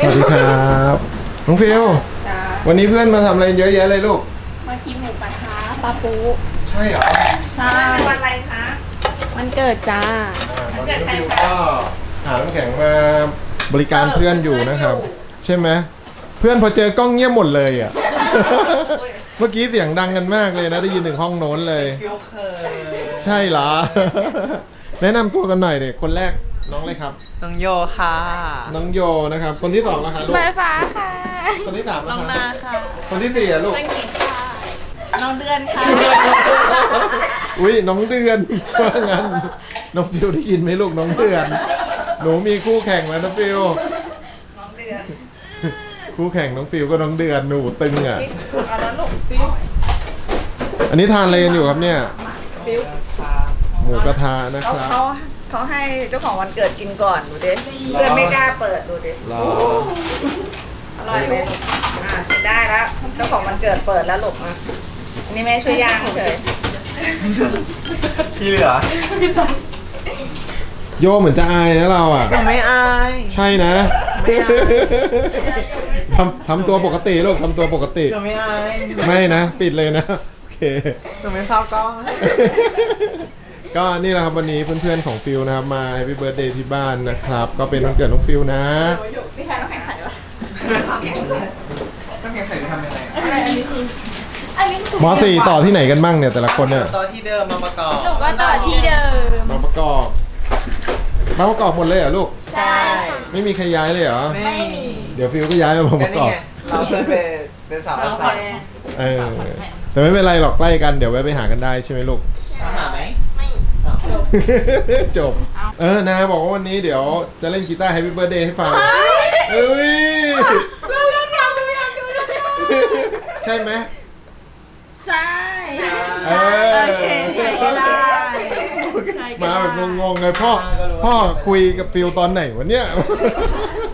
สวัสดีครับน้องฟิวจ้าวันนี้เพื่อนมาทำอะไรเยอะแยะเลยลูก มากินหมูกระทะปลาปูใช่เหรอใช่วันอะไรคะมันเกิดจ้า อ่าตอนนี้น้องฟิวก็หาน้ำแข็งมาบริการเพื่อนอยู่นะครับ ใช่ไหมเพื่อนพอเจอกล้องเงียบหมดเลยอะ เมื่อกี้เสียงดังกันมากเลยนะได้ยินถึงห้องโน้นเลย ฟิวเคยใช่เหรอ แนะนำตัวกันหน่อยเด็กคนแรก น้องเลยครับ น้องโยค่ะ น้องโยนะครับ คนที่สองนะคะลูก ไฟฟ้าค่ะคนที่สามน้นะองคะนาค่ะคนที่สี่อะลูกตั้งหญิงค่ะน้องเดือนค่ะ อุ้ยน้องเดือนว่างั้น น้องฟิวได้ยินไหมลูกน้องเดือน หนูมีคู่แข่งแล้วน้องฟิว น้องเดือนคู่แข่งน้องฟิวก็น้องเดือนหนูตึงอะ เอาแล้วลูกฟิวอันนี้ทานอะไรกันอยู่ครับเนี่ย ฟิวหมูกระทะนะเขาครับ เขา เขาให้เจ้าของวันเกิดกินก่อนดูดิเพื่อนไม่กล้าเปิดดูดิรออร่อยไหมลูกอะกินได้แล้วเจ้าของวันเกิดเปิดแล้วลูกอะอันนี้แม่ช่วยย่างเฉยพี่เหลือโยเหมือนจะอายนะเราอะหนูไม่อาย ใช่นะทำทำตัวปกติลูกทำตัวปกติหนูไม่อาย ไม่นะ ปิดเลยนะ โอเค หนูไม่ชอบกล้อง ก็นี่แหละครับวันนี้เพื่อนๆของฟิวนะครับมา Happy Birthday ที่บ้านนะครับ ก็เป็นวันเกิดน้องฟิวนะพี่แพนต้องแข่งขันวะต้องแข่งใส่ไปทำยังไงอันนี้คือ อันนี้คือมสี่ต่อที่ไหนกันบ้างเนี่ยแต่ละคนเนี่ย ตอนที่เดิมมาประกอบหนูก็ต่อที่เดิม มาประกอบ มาประกอบหมดเลยเหรอลูก ใช่ ไม่มีใครย้ายเลยเหรอ ไม่มีเดี๋ยวฟิวก็ย้ายมาปก็ระกนี่อบ ไงเราเพื่อนเป็นเป็นสาวประสานเออ แต่ไม่เป็นไรหรอกใกล้กันเดี๋ยวแวะไปหากันได้ใช่ไหมลูก มาหาไหม ไม่ อ้าว จบ เออนาบอกว่าวันนี้เดี๋ยวจะเล่นกีตาร์ Happy Birthday ให้ฟังเอ้ยใช่ไหมใช่เอๆอโอเคใส่ก็ได้มาแบบงงๆเลยพ่อพ่อคุยกับฟิลตอนไหนวะเนี่ย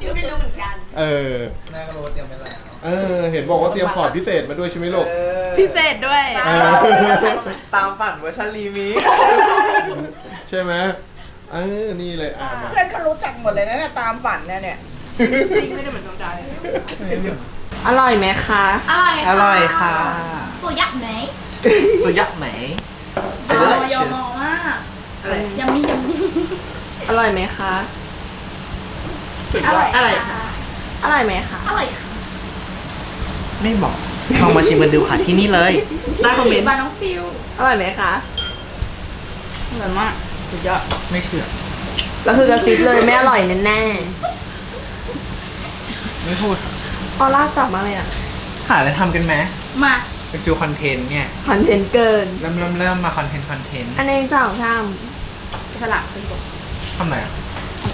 เดี๋ยวไม่รู้เหมือนกันเออแม่ก็รู้ว่าเตรียมไปแล้วเออ เห็นบอกว่าเตรียมพอร์ตพิเศษมาด้วยใช่ไหมลูกเออพิเศษด้วย เออ ตามฝันเวอร์ชันรีมิกซ์ ใช่ไหมเออนี่เลยอะมา เพื่อนเขารู้จักหมดเลยนะเนี่ยตามฝันเนี่ยเนี่ย จริงไม่ได้เหมือนจงใจอร่อยไหมคะ อร่อยอร่อยค่ะ ตัวยักษ์ไหนสุดยักษ์ไหนยอมยอมมากอะไรยำมี่ยำมี่อร่อยไหมคะอร่อยอร่อยค่ะอร่อยไหมคะ อร่อยค่ะไม่บอกลองมาชิมกันดูค่ะที่นี่เลย ได้คอมเมนต์บ้านน้องฟิวอร่อยไหมคะ อร่อยมาก สุดยอดไม่เชื่อ แล้วคือกระซิบเลยไม่อร่อยแน่ไม่พูดๆพอลากจับมาเลยอะหาอะไรทำกันไหมมาเป็นฟิวคอนเทนต์เนี่ย คอนเทนต์เกิน เริ่มเริ่มเริ่มมาคอนเทนต์คอนเทนต์อันเองสองทำสลับเป็นบททำอะไรอะ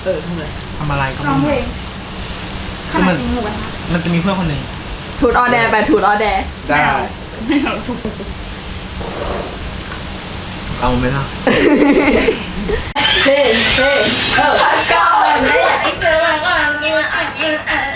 เออทำเลยทำอะไรก็ร้องเพลไม่งรู้คือมันมันจะมีเพื่อนคนหนึ่งถูดออแดร์ไปถูดออแดร์ได้เอาไหมล่ะเฮ้ เฮ้เก่อนไม่อยากให้เจอมันก่อนกินอะกินอะ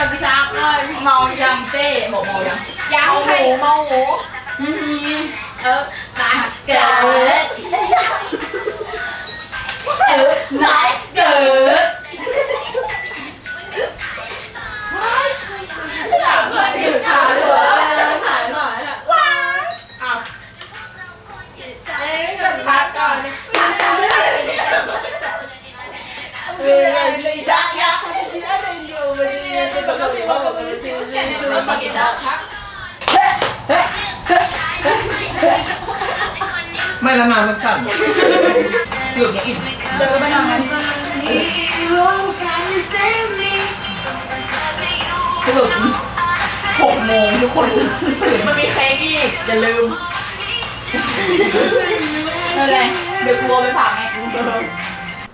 เลยมายังเจ้บอกเมายังยาวหมูเมาหมูเออมายเกิดเออมายเกิดอยากเพื่อนถือขาหัวถ่ายหน่อยว้าเอ้ยหยุดพักก่อนเออเลยดั ไม่แล้วนานมันสั่นอยู่อย่างอื่นเดินไปทางนั้นสรุปหกโมงทุกคนตื่นมันมีเค้กอีกอย่าลืมอะไรเดี๋ยวกลัวไปฝากไง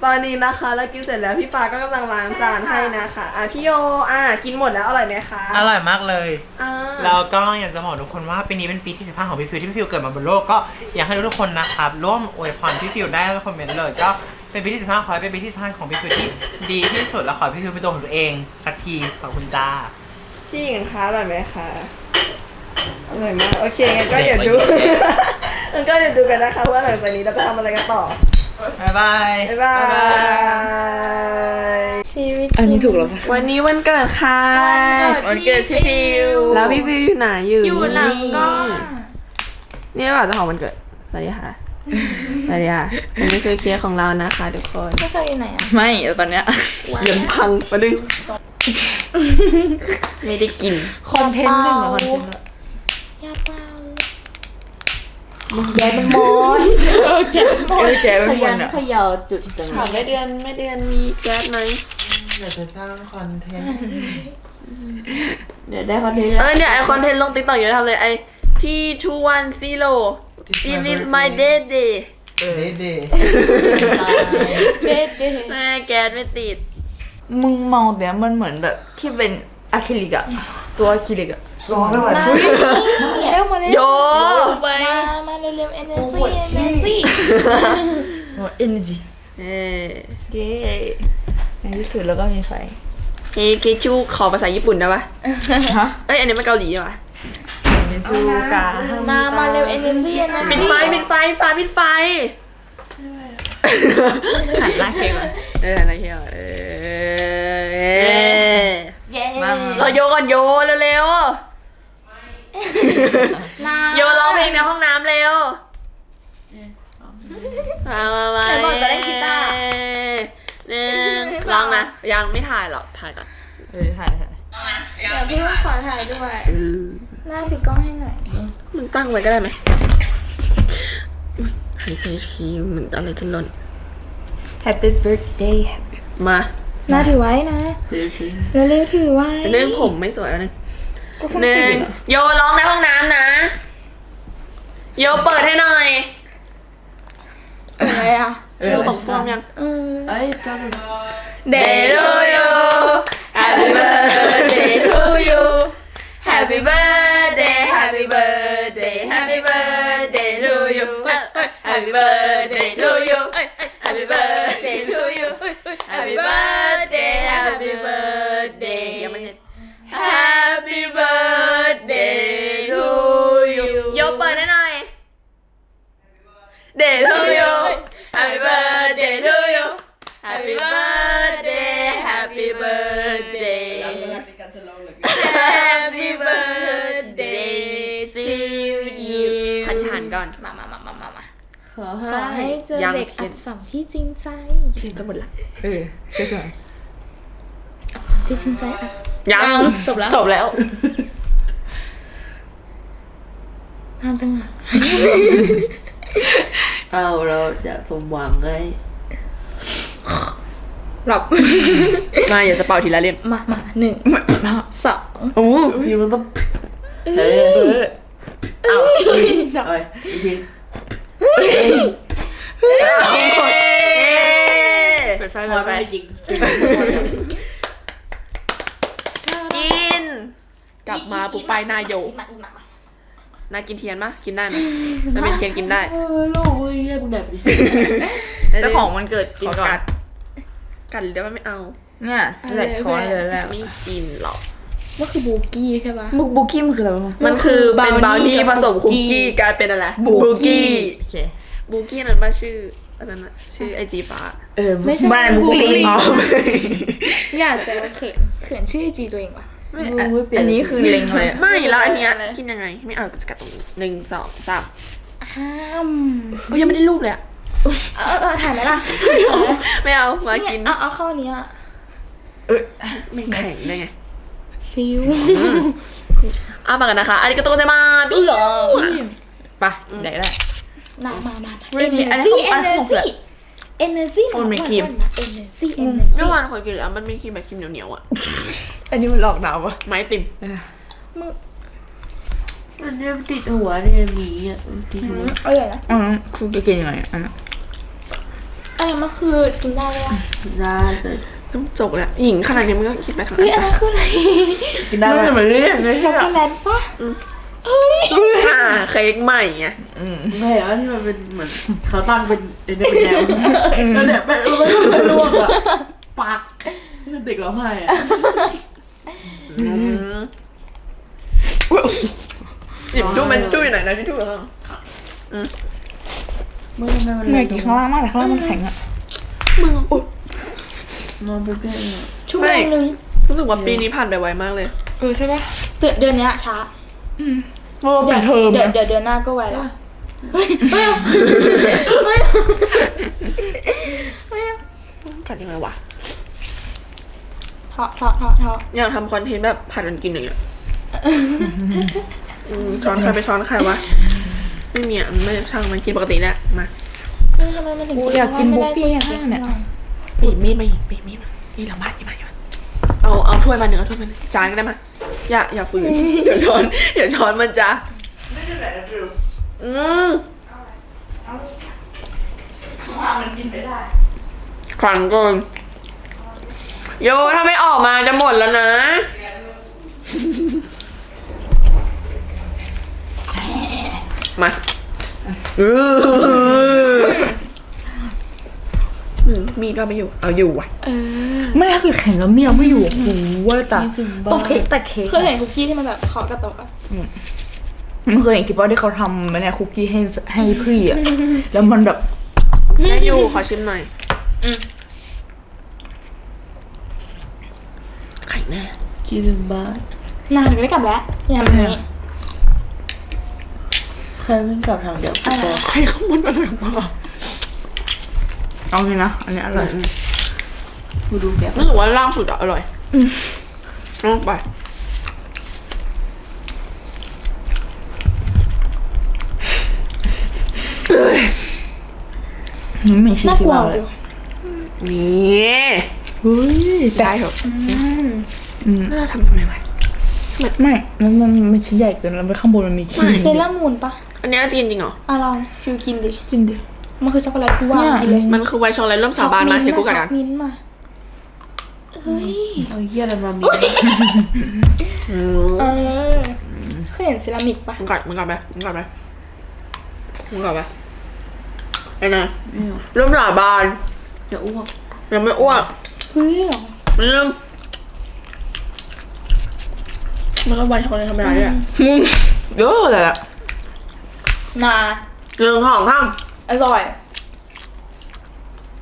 ตอนนี้นะคะเรากินเสร็จแล้วพี่ฟ้าก็กำลังล้างจานให้นะคะอะพี่โยอะกินหมดแล้วอร่อยไหมคะอร่อยมากเลย อ่า แล้วก็อยากจะบอกทุกคนว่าปีนี้เป็นปีที่ 15 ของพี่ฟิวที่พี่ฟิวเกิดมาบนโลกก็อยากให้ทุกคนนะครับร่วมอวยพรพี่ฟิวได้ในคอมเมนต์เลยก็เป็นปีที่ 15 ขอให้เป็นปีที่ 15 ของพี่ฟิวที่ดีที่สุดแล้วขอให้พี่ฟิวเป็นตัวของตัวเองสักทีขอบคุณจ้า พี่หญิงคะอร่อยไหมคะอร่อยมาก โอเคงั้นก็เดี๋ยวดู งั้นก็เดี๋ยวดูกันนะคะว่าหลังจากนี้เราจะทำอะไรกันต่อ บ๊ายบายบ๊ายบาย ชีวิตอันนี้ถูกแล้วปะวันนี้วันเกิดค่ะ วันเกิดพี่ฟิว แล้วพี่ฟิวอยู่ไหนอยู่อยู่หลังกล้องนี่เปล่าเจ้าของวันเกิด สวัสดีค่ะ สวัสดีค่ะอันนี้คือเค้กของเรานะคะ ทุกคนไม่เคยอยู่ไหนอะ ไม่แต่ตอนเนี้ยเรียนพังมาดึงไม่ได้กิน คอนเทนต์หนึ่งเหรอคอนเทนต์ แกมันมอนเออแกเออแกเป็นคนอะเขย่าจุดตรงถามไม่เดือนไม่เดือนมีแก๊สไหมอยากจะสร้างคอนเทนต์เดี๋ยวได้คอนเทนต์เออเนี่ยไอคอนเทนต์ลงติ๊กต็อกเยอะทำเลยไอที่ two one zero this is my day day เดเดเด็ดเด็ดแม่แก๊สไม่ติด มึงเมาแต่มันเหมือนแบบที่เป็นอะคริลิกอะตัวอะคริลิกอะ รอไม่ไหวมาเร็วมาเร็วโยมามาเร็วเร็วเอเนจีเอเนจีเอเนจีเออเย้ในที่สุดแล้วก็มีไฟเฮเคชูขอภาษาญี่ปุ่นได้ปะฮะเอ้ยอันนี้มันเกาหลีเหรอเนซูกามามาเร็วเอเนจีเอเนปิดจีไฟปิดไฟฟ้าปิดไฟหันหน้าเค้กมาเอออะไรเฮียเออเย้มาเราโยก่อนโยเร็ว มาๆโยร้องเพลงในห้องน้ำเร็วมามามาไหนบอกจะเล่นกีตาร์ หนึ่งร้องนะ ยังไม่ถ่ายหรอก ถ่ายก่อนเออถ่ายถ่ายเดี๋ยวพี่ขอถ่ายด้วย หน้าถือกล้องให้หน่อย มึงตั้งไว้ก็ได้ไหมอุ๊ยหายใจทีเหมือนอะไรจะหล่น Happy birthday มา หน้าถือไว้นะ เร็วๆถือไว้เนื่องผมไม่สวยอันนึง ก็คงหนึ่งโยร้องในห้องน้ำนะ โยเปิดให้หน่อย อะไรอะเออ โยตกฟอมยัง เออ เอ้ยจำ Day to you Happy birthday to you Happy birthday Happy birthday Happy birthday to you Happy birthday to you Happy birthday to you ขันหันก่อน มามามามามามาขอขอให้เจอยังเด็กเขีอัยนดสัมที่จริงใจเทียนจะหมดละเออสวยอัดสัมที่จริงใจอัดยังจบแล้วๆจบแล้วนานจังอะเอาเราจะสมหวังไง หลับ มาอย่าจะเป่าทีละเล่มมามาหนึ่งสองโอ้ฟิวมันต้องเออเอาเอาไปอีกทีเปิดไฟพอเปิดไฟไม่จริงกิน กลับมาปุ๊บไปหนาโยอีมาอีมามาน่ากินเทียนปะกินได้ไหมมันเป็นเทียนกินได้เออลูกเอ้ยแย่มึงแบบนี้เจ้าของมันเกิดกินขอก่อกันด กัดหรือว่าไม่เอาเนี่ยแหละช้อนเลยแหละไม่กินหรอกก็คือบูกี้ใช่ปะบุกบุกกี้มันคืออะไรวะมันคือเป็นบราวนี่กับผสมคุกคุกกี้กี้กลายเป็นอะไรโอเคบูกี้นั่นป่ะชื่ออันนั้นอะชื่อไอจีฟ้าเออไม่ใช่บ้านบุกบุกลี่ลี่อย่าแซวเขินเขินชื่อจีตัวเองวะไม่อันนี้คือเล็งเลยอะไม่แล้วอันเนี้ยอะไรกินยังไง ไม่เอาจะกัดตรงนี้หนึ่งสองสามห้ามโอ้ยยังไม่ได้รูปเลยอะ เออเออถ่ายไหมล่ะไม่เอามาเนี่ยกิน เอาเอาเข้านี้อะเอ้ยไม่แข็งได้ไง ฟิวอ้าปากกันนะคะอันนี้ก็ต้องใจมาพี่เหรอไปไหนได้มามามาเรื่องนี้อันนี้ energy ของอันนี้ของเสือ energy energy มันมีครีม energy เมื่ energy อวานคอยกินแล้วมันเป็นครีมแบบครีมเหนียวๆอะอันนี้มันหลอกดาวปะไม้ติ่มมันจะติดหัวเนี่ยมีอะติดหัวเอาอย่างนะอืมครูจะกินยังไงอะ อันนั้นมันคือกินได้เลยอะได้เลยน้ำจกเลยหญิงขนาดนี้มันก็คิดไปทางเฮ้ยนั้อันนนั้นคืออะไรกินได้ไหมเหมือนเล่นไม่ช็ใช่อกหรโกอแลตปะอ่าเค้กใหม่ไงอืมไม่เห็นว่าที่มันเป็นเหมือนเขาตั้งเป็นเป็นแนวแล้วเนี่ยเป็นไม่ไม่ลวกอะปักเด็กร้องไห้อะหยิบจู้มันจู้อยู่ไหนนะที่จู้เห รอเมื่อไม่มันเหนื่อยกินข้างล่างมากแต่ข้างล่างมันแข็งอะนอนเป็นเพื่อนอะชั่วโมงนึงรู้สึกว่าปีนี้ผ่านไปไวมากเลย เออใช่ปะเดือนเดือนเนี้ยช้าเพราะว่าเป็นเทอมเดี๋ยวนะเดี๋ยวเดือนหน้าก็ไวแล้วเฮ้ยไม่เอาไม่เอาผ่านยังไงวะเทาะเทาะเทาะเทาะอยากทำคอนเทนต์แบบผัดกันกินอย่างเงี้ยอืมช้อนใครไปช้อนใครวะ ไม่มีอะไม่ช่างมันกินปกติแหละมาเฮ้ยทำไมมันถึงอยากกินบุกกี้ห้างเนี่ย ปีมีดมาอีกปีมีดมานี่หลังบ้านนี่มาอยู่เอาเอาถ้วยมาหนึ่งเอาถ้วยมาหนึ่งจานก็ได้มาอย่าอย่าฝืน เดี๋ยวช้อนเดี๋ยวช้อนมันจะอืมมันกินไม่ได้ขลังเกินโยถ้าไม่ออกมาจะหมดแล้วนะ มาเออหนึ่งมีดก็ไม่อยู่ เอาอยู่ว่ะไม่คือแข็งแล้วเมียวไม่อยู่โอ้โหเว่าแต่ต้องเค้กแต่เค้กเคยเห็นคุกกี้ที่มันแบบเคาะกระตกอะมันเคยเห็นคลิปว่าที่เขาทำเนี่ยคุกกี้ให้ให้พี่อะ แล้วมันแบบได้อยู่ขอชิมหน่อยไข่แน่คิดถึงบ้านนานถึงได้กลับแล้วอย่าทำแบบนี้ ใครไม่กลับทางเดียวกันตัวไข่ข้างบนอะไรของมันเอาเลยนะ อันนี้อร่อยกูดูแกรู้สึกว่าล่างสุดอะอร่อยลงไปมันไม่ชิน่ากชิลัวบาเลอยยู่นี่เฮ้ยแต่ได้เหรอน่าจะทำทำไมวะไม่ มันมันไม่ชิ้นใหญ่เกินแล้วไปข้างบนมันมีครีมเซรามูนปะ อันนี้จริงจริงเหรอ อะลองฟิวกินดิ จริงดิ มันคือช็อกโกแลตกูว่าเนี่ย กินเลยมันคือไวท์ช็อกโกแลตเริ่มสาบานมาให้กูกัดช็กัอนมิ้นท์มาเฮ้ย เอาเหี้ยอะไรมามีอืมเออเคยเห็นเซรามิกปะมึงกัดมึงกัดไปมึงกัดไปมึงกัดไปไอ้นะเริ่มสาบานจะอ้วกยังไม่อ้วกเฮ้ยเหรอลืมมันก็ไวท์ช็อกโกแลตธรรมดาเนี่ยมึงเยอะเลยอะ นาหนึ่งสองสามอร่อย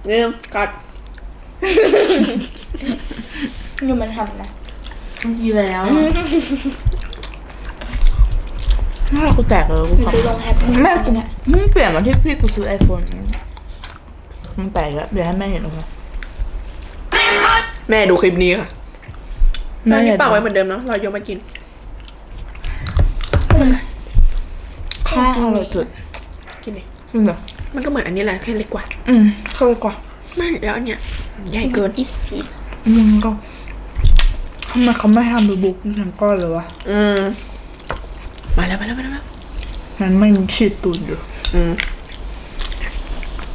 ลืมกัดอยู่มันทำนะมีแล้วถ้ากูแตกเลยกูอยู่ขับจะลงแฮปปี้แม่กูเนี่ยมึงเปลี่ยนมาที่พี่กูซื้อไอโฟนมันแปลกแล้วเดี๋ยวให้แม่เห็นนะคะแม่ดูคลิปนี้ค่ะแม่แม่อนี่ย่าปากไว้เหมือนเดิมเนาะเราโยมมากิน ข้าวอร่อยจุดกินดิจริงเหรอมันก็เหมือนอันนี้แหละแค่เล็กกว่า อืมเข้าไปกว่าไม่แล้วอันเนี้ยใหญ่เกินอีสปีดมึงก็ทำไมเขาไม่ทำดูบุ๊กทั้งก้อนเลยวะอืมมาแล้วมาแล้วมาแล้วมาแล้วมันไม่มีชีดตูนอยู่ อืม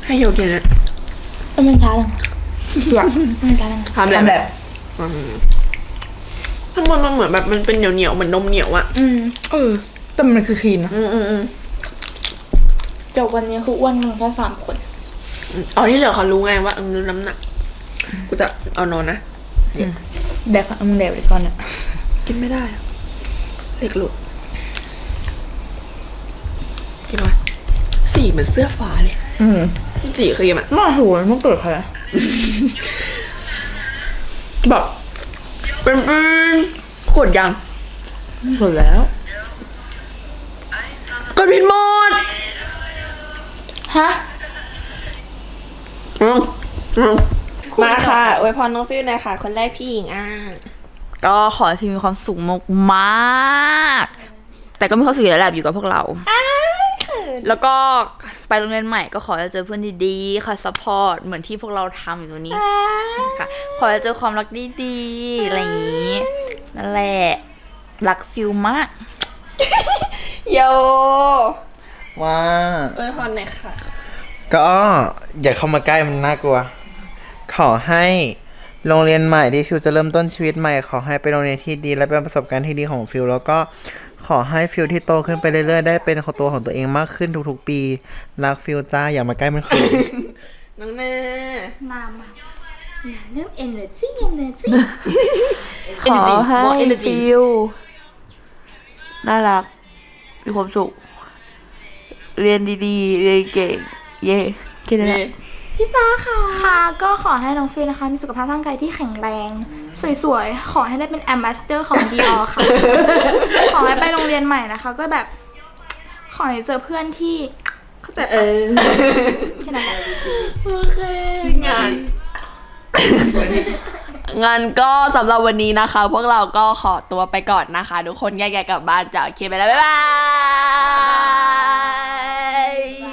ให้โยกินแล้วมันเป็นช้าจังเพื่อมันช้าจังทำทำแบแบบบอืมข้างบนมันเหมือนแบบมันเป็นเหนียวเหนียวๆเหมือนนมเหนียวอะอืมเออ แต่มันคือครีมนะอืมอืมอืมจบวันนี้คืออ้วนกันแค่สามคนอ๋อที่เหลือเขารู้ไงว่าเออน้ำหนัก กูจะเอานอนนะ แดกอะมึงแดกไปก่อนเนี่ยกินไม่ได้อะเหล็กหลุดกินไหมสีเหมือนเสื้อฟ้าเลยอืมสีครีมอะน่าโหยมันเกิดใครอะแบบเป็นเป็นขวดยังหมดแล้ว กดผิดหมด ฮะอืมอืมมาค่ะอวยพรน้องฟิวหน่อยค่ะ คนแรกพี่หญิงอะก็ขอให้พี่มีความสุขมากๆแต่ก็มีความสุขอยู่แล้วแหละอยู่กับพวกเรา แล้วก็ไปโรงเรียนใหม่ก็ขอให้เจอเพื่อนดีๆคอยซัพพอร์ตเหมือนที่พวกเราทำอยู่ตรงนี้ค่ะ ขอให้เจอความรักดีๆ อะไรอย่างนี้นั่นแหละ รักฟิลมาก โย ว่า อวยพรหน่อยค่ะ ก็อย่าเข้ามาใกล้มันน่ากลัว ขอให้โรงเรียนใหม่ที่ฟิวจะเริ่มต้นชีวิตใหม่ ขอให้เป็นโรงเรียนที่ดี และเป็นประสบการณ์ที่ดีของฟิวแล้วก็ขอให้ฟิวที่โตขึ้นไปเรื่อยๆได้เป็นของตัวของตัวเองมากขึ้นทุกๆปีรักฟิวจ้าอย่ามาใกล้มันเขินน้องแม่นามานาเริ่ม energy energy ขอให้ more energy ฟิวน่ารัก มีความสุข เรียนดีๆ เรียนเก่ง เย่แค่นั้นแหละ พี่ฟ้าค่ะ ค่ะก็ขอให้น้องฟิลนะคะ มีสุขภาพร่างกายที่แข็งแรง สวยๆ ขอให้ได้เป็นแอมบาสเดอร์ของ Dior ค่ะ ขอให้ไปโรงเรียนใหม่นะคะ ก็แบบ ขอให้เจอเพื่อนที่ เข้าใจปะแค่นั้นแหละงานงั้นก็สำหรับวันนี้นะคะ พวกเราก็ขอตัวไปก่อนนะคะ ทุกคนแยกๆกลับบ้านจากโอเคไปแล้ว บ๊ายบาย Bye. Bye.